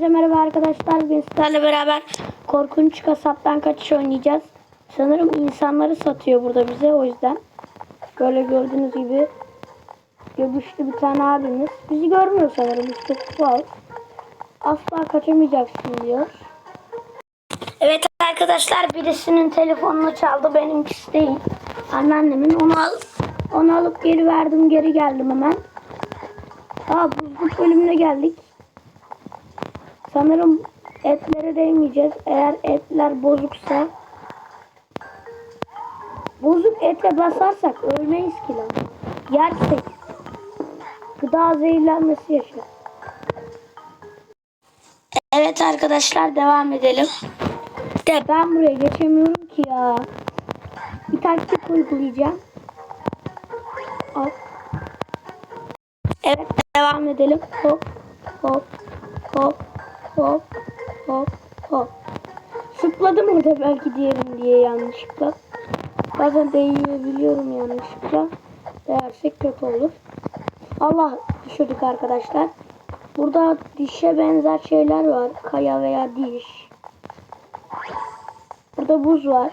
Hepinize merhaba arkadaşlar. Bugün sizlerle beraber korkunç kasaptan kaçış oynayacağız. Sanırım insanları satıyor burada bize o yüzden. Böyle gördüğünüz gibi göbüşlü bir tane abimiz. Bizi görmüyor sanırım. Çok tuhaf. Asla kaçamayacaksın diyor. Evet arkadaşlar birisinin telefonunu çaldı. Benimkisi değil. Anneannemin. Onu, al, onu alıp geri verdim. Geri geldim hemen. Aa buzluk bölümüne geldik. Sanırım etlere değmeyeceğiz. Eğer etler bozuksa bozuk ete basarsak ölmeyiz ki lan. Yersek gıda zehirlenmesi yaşar. Evet arkadaşlar devam edelim. De ben buraya geçemiyorum ki ya. Bir taktik uygulayacağım. Al. Evet devam edelim. Hop hop hop hop hop hop. Sıpladım orada belki diyelim diye yanlışlıkla. Bazen değiyebiliyorum yanlışlıkla. Değersek kötü olur. Allah düşürdük arkadaşlar. Burada dişe benzer şeyler var. Kaya veya diş. Burada buz var.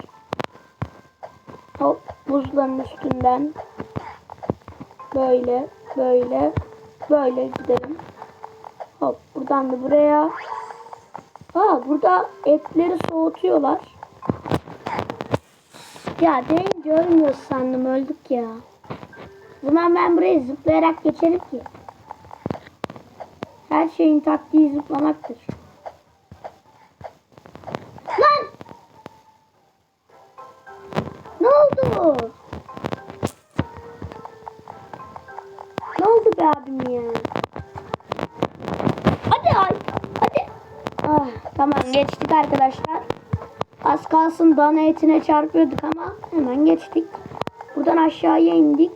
Hop buzların üstünden böyle böyle böyle gidelim. Buradan da buraya. Aa burada etleri soğutuyorlar. Ya deyince ölmüyoruz sandım öldük ya. Zaman ben buraya zıplayarak geçerim ki. Her şeyin taktiği zıplamaktır. Lan! Ne oldu? Ne oldu be abim ya? Hadi ay. Hadi. Ah, tamam geçtik arkadaşlar. Az kalsın dana etine çarpıyorduk ama hemen geçtik. Buradan aşağıya indik.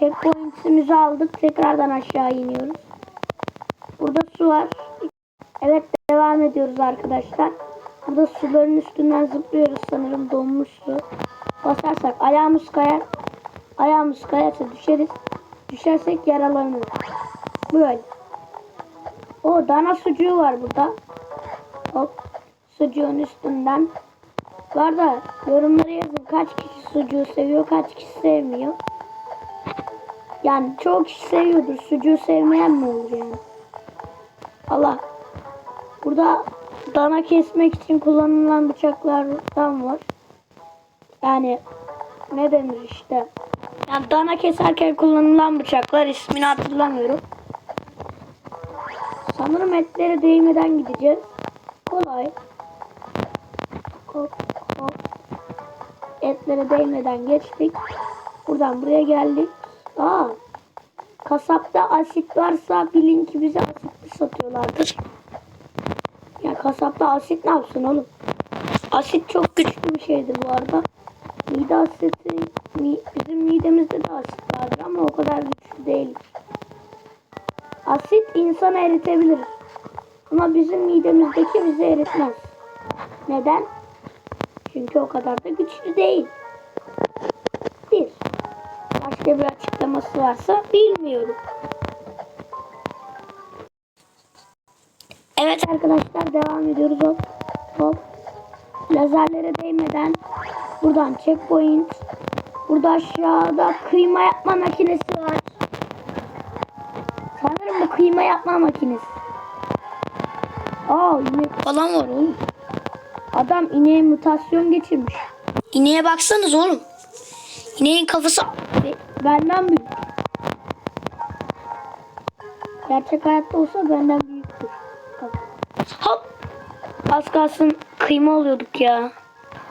Checkpoint'imizi aldık. Tekrardan aşağı iniyoruz. Burada su var. Evet devam ediyoruz arkadaşlar. Burada suların üstünden zıplıyoruz sanırım donmuş su. Basarsak ayağımız kayar. Ayağımız kayarsa düşeriz. Düşersek yaralanırız. Böyle. O dana sucuğu var burada. Hop. Sucuğun üstünden. Bu arada yorumlara yazın kaç kişi sucuğu seviyor kaç kişi sevmiyor. Yani çoğu kişi seviyordur. Sucuğu sevmeyen mi olur yani? Allah. Burada dana kesmek için kullanılan bıçaklardan var. Yani ne denir işte. Yani dana keserken kullanılan bıçaklar ismini hatırlamıyorum. Sanırım etlere değmeden gideceğiz. Kolay. Hop hop. Etlere değmeden geçtik. Buradan buraya geldik. Aa. Kasapta asit varsa bilin ki bize asitli satıyorlardır. Ya kasapta asit ne yapsın oğlum? Asit çok güçlü bir şeydir bu arada. Mide asiti, mi, bizim midemizde de asit vardır ama o kadar güçlü değil. Asit insanı eritebilir. Ama bizim midemizdeki bizi eritmez. Neden? Çünkü o kadar da güçlü değil. Bir. Başka bir açıklaması varsa bilmiyorum. Evet arkadaşlar devam ediyoruz. Hop. Hop. Lazerlere değmeden buradan checkpoint. Burada aşağıda kıyma yapma makinesi var. Sanırım bu kıyma yapma makinesi. Aa inek falan var oğlum. Adam ineğe mutasyon geçirmiş. İneğe baksanız oğlum. İneğin kafası be- benden büyük. Gerçek hayatta olsa benden büyüktür. Hop. Az kalsın kıyma oluyorduk ya.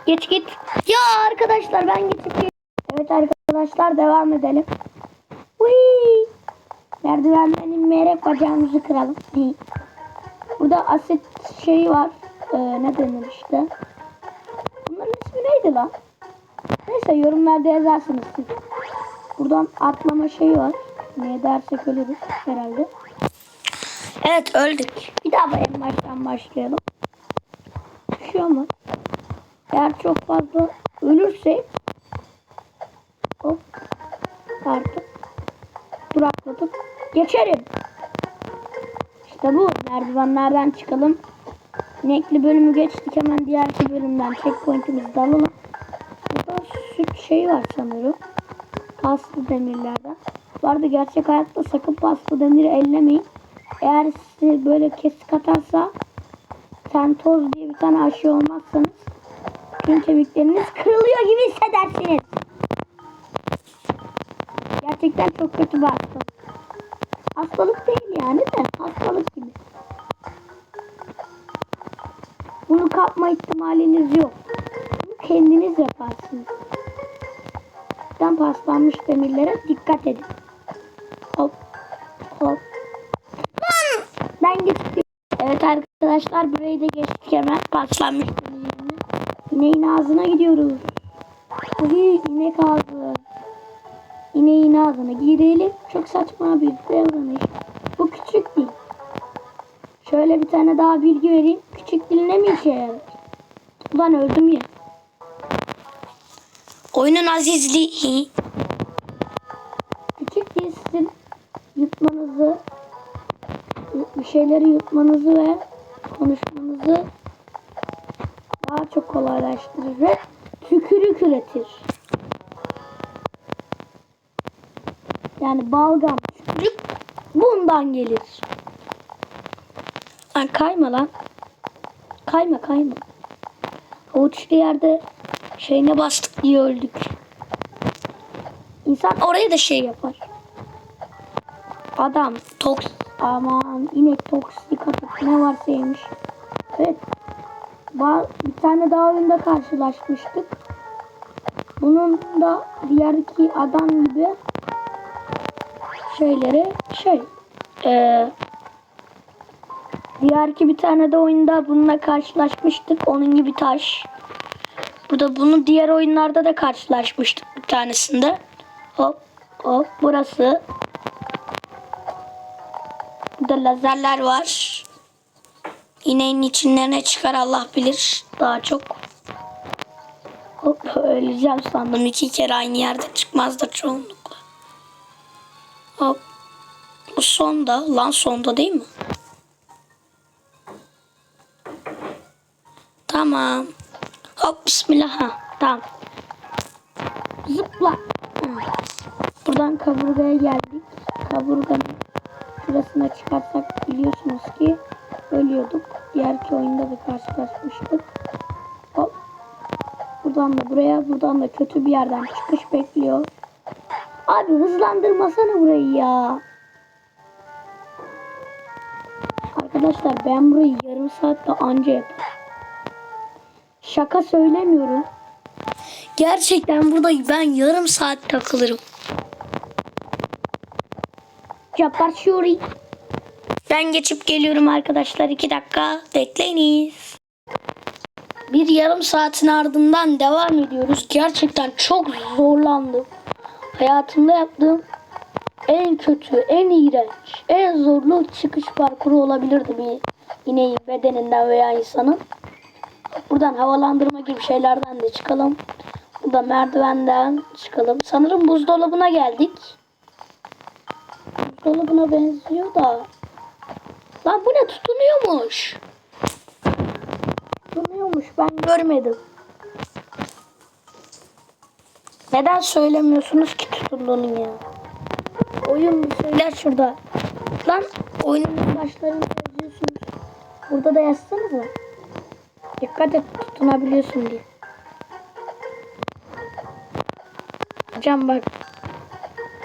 Geç git. Ya arkadaşlar ben geçip Evet arkadaşlar devam edelim. Uy. Merdivenden inmeyerek bacağımızı kıralım. Burada asit şeyi var. Ee, ne denir işte. Bunların ismi neydi lan? Neyse yorumlarda yazarsınız siz. Buradan atlama şeyi var. Ne dersek ölürüz herhalde. Evet öldük. Bir daha en baştan başlayalım. Düşüyor mu? Eğer çok fazla ölürsek hop artık duraklatıp geçerim. İşte bu. Merdivenlerden çıkalım. İnekli bölümü geçtik. Hemen diğerki bölümden checkpoint'imizi de alalım. Burada süt şeyi var sanırım. Paslı demirlerden. Bu arada gerçek hayatta sakın paslı demiri ellemeyin. Eğer size böyle kesik atarsa sentoz diye bir tane aşı olmazsanız tüm kemikleriniz kırılıyor gibi hissedersiniz. Gerçekten çok kötü bir hastalık. Hastalık değil yani de hastalık gibi. Bunu kapma ihtimaliniz yok. Bunu kendiniz yaparsınız. Ben paslanmış demirlere dikkat edin. Hop hop. Ben gittim. Evet arkadaşlar burayı da geçtik hemen paslanmış demirlerini. İneğin ağzına gidiyoruz. Uy inek ağzı. İneğin ağzına girelim. Çok saçma bir davranış. Şöyle bir tane daha bilgi vereyim. Küçük dil ne mi işe yarar? Ulan öldüm ya. Oyunun azizliği. Küçük dil sizin yutmanızı, bir şeyleri yutmanızı ve konuşmanızı daha çok kolaylaştırır ve tükürük üretir. Yani balgam tükürük bundan gelir. Lan kayma lan. Kayma kayma. Avuçlu yerde şeyine bastık diye öldük. İnsan oraya da şey yapar. Adam toks aman inek toksik atık ne varsa yemiş. Evet. Bir tane daha oyunda karşılaşmıştık. Bunun da diğerki adam gibi şeyleri şey eee diğerki bir tane de oyunda bununla karşılaşmıştık. Onun gibi taş. Bu da bunu diğer oyunlarda da karşılaşmıştık bir tanesinde. Hop hop burası. Burada lazerler var. İneğin içinden ne çıkar Allah bilir. Daha çok. Hop öleceğim sandım. iki kere aynı yerde çıkmazdı çoğunlukla. Hop. Bu sonda. Lan sonda değil mi? Tamam. Hop bismillah. Ha, tamam. Zıpla. Buradan kaburgaya geldik. Kaburganın şurasına çıkarsak biliyorsunuz ki ölüyorduk. Diğerki oyunda da karşılaşmıştık. Hop. Buradan da buraya, buradan da kötü bir yerden çıkış bekliyor. Abi hızlandırmasana burayı ya. Arkadaşlar ben burayı yarım saatte anca yaparım. Şaka söylemiyorum. Gerçekten burada ben yarım saat takılırım. Cabbar Şuri. Ben geçip geliyorum arkadaşlar. iki dakika bekleyiniz. Bir yarım saatin ardından devam ediyoruz. Gerçekten çok zorlandım. Hayatımda yaptığım en kötü, en iğrenç, en zorlu çıkış parkuru olabilirdi bir ineğin bedeninden veya insanın. Buradan havalandırma gibi şeylerden de çıkalım. Burada merdivenden çıkalım. Sanırım buzdolabına geldik. Buzdolabına benziyor da. Lan bu ne tutunuyormuş. Tutunuyormuş ben görmedim. Neden söylemiyorsunuz ki tutunduğunu ya? Oyun bir söyler şurada. Lan oyunun başlarını yazıyorsunuz. Burada da yazsanıza. Dikkat et tutunabiliyorsun diye. Hocam bak.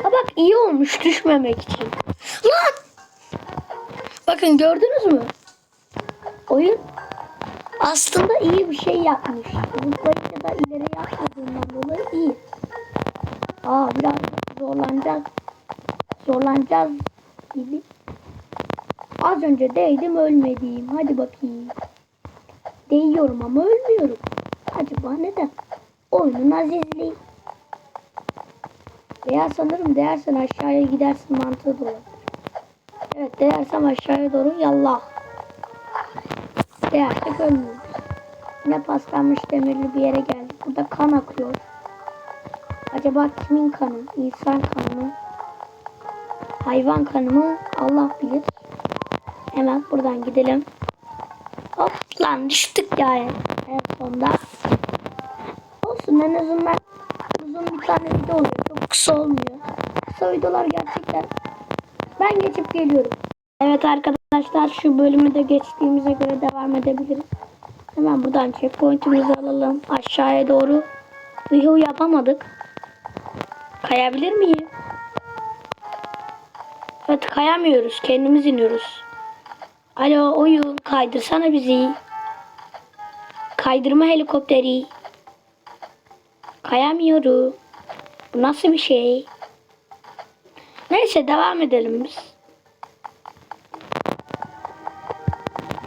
Ha bak iyi olmuş düşmemek için. Lan! Bakın gördünüz mü? Oyun aslında iyi bir şey yapmış. Zıplayınca da ileri yapmadığından dolayı iyi. Aa biraz zorlanacağız. Zorlanacağız gibi. Az önce değdim ölmediğim. Hadi bakayım. Değiyorum ama ölmüyorum. Acaba neden? Oyunun azizliği. Veya sanırım değersen aşağıya gidersin mantığı olabilir. Evet değersem aşağıya doğru yallah. Değersek ölmüyoruz. Yine paslanmış demirli bir yere geldik. Burada kan akıyor. Acaba kimin kanı? İnsan kanı mı? Hayvan kanı mı? Allah bilir. Hemen buradan gidelim. Lan düştük ya en sonunda. Olsun en azından uzun bir tane video oluyor. Çok kısa olmuyor. Kısa videolar gerçekten. Ben geçip geliyorum. Evet arkadaşlar şu bölümü de geçtiğimize göre devam edebiliriz. Hemen buradan checkpoint'imizi alalım. Aşağıya doğru. Yuhu yapamadık. Kayabilir miyim? Evet kayamıyoruz. Kendimiz iniyoruz. Alo oyun kaydırsana bizi. Kaydırma helikopteri. Kayamıyorum. Bu nasıl bir şey? Neyse devam edelim biz.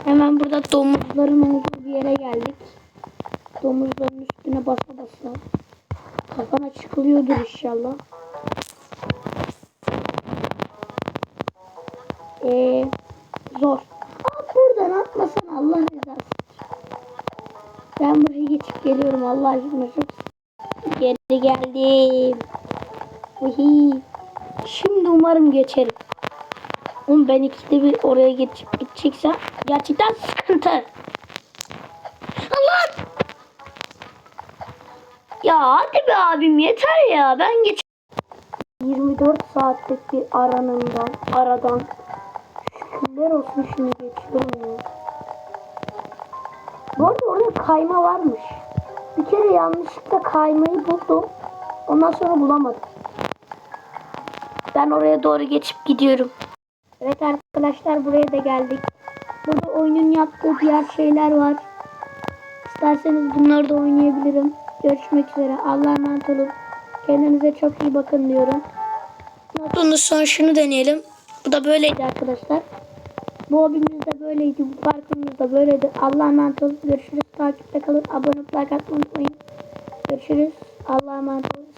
Hemen burada domuzların olduğu bir yere geldik. Domuzların üstüne basa basa. Kafana çıkılıyordur inşallah. Ee, zor. Atmasan Allah rızası. Ben buraya geçip geliyorum Allah aşkına geri geldim. Uhi. Şimdi umarım geçerim. Oğlum ben ikide bir oraya geçip gideceksem gerçekten sıkıntı. Allah! Ya hadi be abim yeter ya ben geç. 24 saatlik bir aranından, aradan şükürler olsun şimdi geçiyorum ya. Bu arada orada kayma varmış. Bir kere yanlışlıkla kaymayı buldum. Ondan sonra bulamadım. Ben oraya doğru geçip gidiyorum. Evet arkadaşlar buraya da geldik. Burada oyunun yaptığı diğer şeyler var. İsterseniz bunları da oynayabilirim. Görüşmek üzere. Allah'a emanet olun. Kendinize çok iyi bakın diyorum. Bunun son şunu deneyelim. Bu da. Böyleydi arkadaşlar. Bu hobimiz de böyleydi. Bu parkurumuz da böyleydi. Allah'a emanet olun. Görüşürüz. Takipte kalın. Abone olup like atmayı unutmayın. Görüşürüz. Allah'a emanet olun.